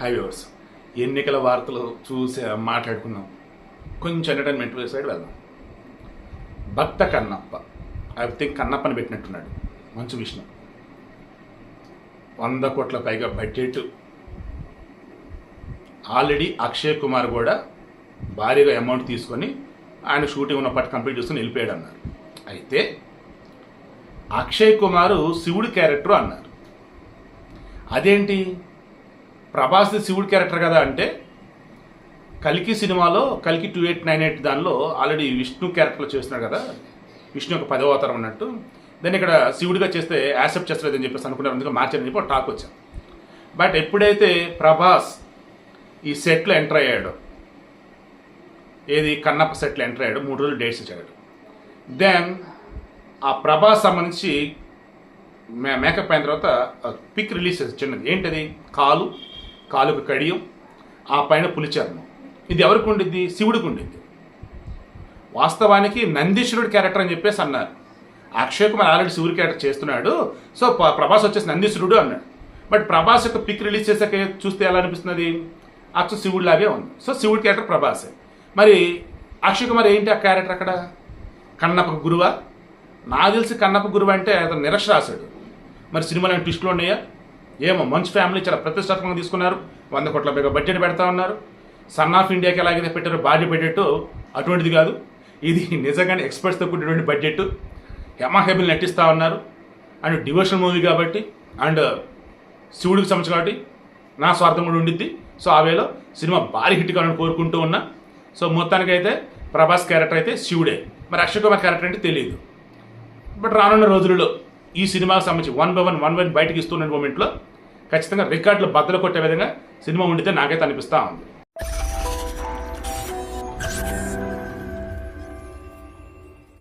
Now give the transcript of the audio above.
హైవేవర్స్ ఎన్నికల వార్తలు చూసి మాట్లాడుకున్నాం కొంచెం ఎంటర్టైన్మెంట్ సైడ్ వెళ్దాం. భక్త కన్నప్ప. ఐ థింక్ కన్నప్పని పెట్టినట్టున్నాడు. మంచు విష్ణు. వంద కోట్ల పైగా బడ్జెట్ ఆల్రెడీ అక్షయ్ కుమార్ కూడా భారీగా అమౌంట్ తీసుకొని ఆయన షూటింగ్ ఉన్నప్పటి కంప్లీట్ చేసుకుని వెళ్ళిపోయాడు అన్నారు. అయితే అక్షయ్ కుమారు శివుడి క్యారెక్టర్ అన్నారు. అదేంటి? ప్రభాస్ది శివుడు క్యారెక్టర్ కదా అంటే కల్కి సినిమాలో కల్కి టూ ఎయిట్ నైన్ ఎయిట్ దానిలో ఆల్రెడీ విష్ణు క్యారెక్టర్లో చేస్తున్నాడు కదా. విష్ణు యొక్క పదవ అవతారం అన్నట్టు. దాన్ని ఇక్కడ శివుడిగా చేస్తే యాక్సెప్ట్ చేస్తలేదని చెప్పేసి అనుకున్నారు. అందుకే మార్చారని చెప్పి టాక్ వచ్చాను బట్ ఎప్పుడైతే ప్రభాస్ ఈ సెట్లో ఎంటర్ అయ్యాడో ఏది కన్నప్ప సెట్లో ఎంటర్ అయ్యాడు మూడు రోజులు డేట్స్ ఇచ్చాడు. దెన్ ఆ ప్రభాస్ సంబంధించి మే మేకప్ అయిన తర్వాత పిక్ రిలీజ్ చేసి చిన్నది. ఏంటది? కాలు. కాలుకు కడియం ఆ పైన పులిచర్మం ఇది ఎవరికి ఉండిద్ది? శివుడికి ఉండిద్ది. వాస్తవానికి నందీశ్వరుడు క్యారెక్టర్ అని చెప్పేసి అన్నారు. అక్షయ్ కుమార్ ఆల్రెడీ శివుడి క్యారెక్టర్ చేస్తున్నాడు. సో ప్రభాస్ వచ్చేసి నందీశ్వరుడు అన్నాడు. బట్ ప్రభాస్ యొక్క పిక్ రిలీజ్ చేసాక చూస్తే ఎలా అనిపిస్తున్నది? అచ్చు శివుడి లాగే ఉంది. సో శివుడి క్యారెక్టర్ ప్రభాసే. మరి అక్షయ్ కుమార్ ఏంటి ఆ క్యారెక్టర్ అక్కడ? కన్నప్ప గురువా? నాకు తెలిసి కన్నప్ప గురువు అంటే అతను నిరక్షరాశాడు మరి సినిమాలో ట్విస్ట్లు ఉన్నాయా? ఏమో మంచి ఫ్యామిలీ చాలా ప్రతిష్టాత్మకంగా తీసుకున్నారు. వంద కోట్ల పైగా బడ్జెట్ పెడతా ఉన్నారు. సన్ ఆఫ్ ఇండియాకి ఎలాగైతే పెట్టారో భారీ బడ్జెట్ అటువంటిది కాదు. ఇది నిజంగానే ఎక్స్పర్ట్స్తో కూడినటువంటి బడ్జెట్. హెమాహెబిల్ నటిస్తూ ఉన్నారు. అండ్ డివోషనల్ మూవీ కాబట్టి అండ్ శివుడికి సంబంధించి కాబట్టి నా స్వార్థం కూడా ఉండిద్ది. సో ఆ వేలో సినిమా భారీ హిట్ కావాలని కోరుకుంటూ ఉన్నా. సో మొత్తానికైతే ప్రభాస్ క్యారెక్టర్ అయితే శివుడే. మరి అక్షయ్ కుమార్ క్యారెక్టర్ అంటే తెలియదు బట్ రానున్న రోజులలో ఈ సినిమాకి సంబంధించి one by one one one బయటకి ఇస్తున్న మూమెంట్లో ఖచ్చితంగా రికార్డులు బద్దలు కొట్టే విధంగా సినిమా ఉండితే నాకైతే అనిపిస్తూ ఉంది.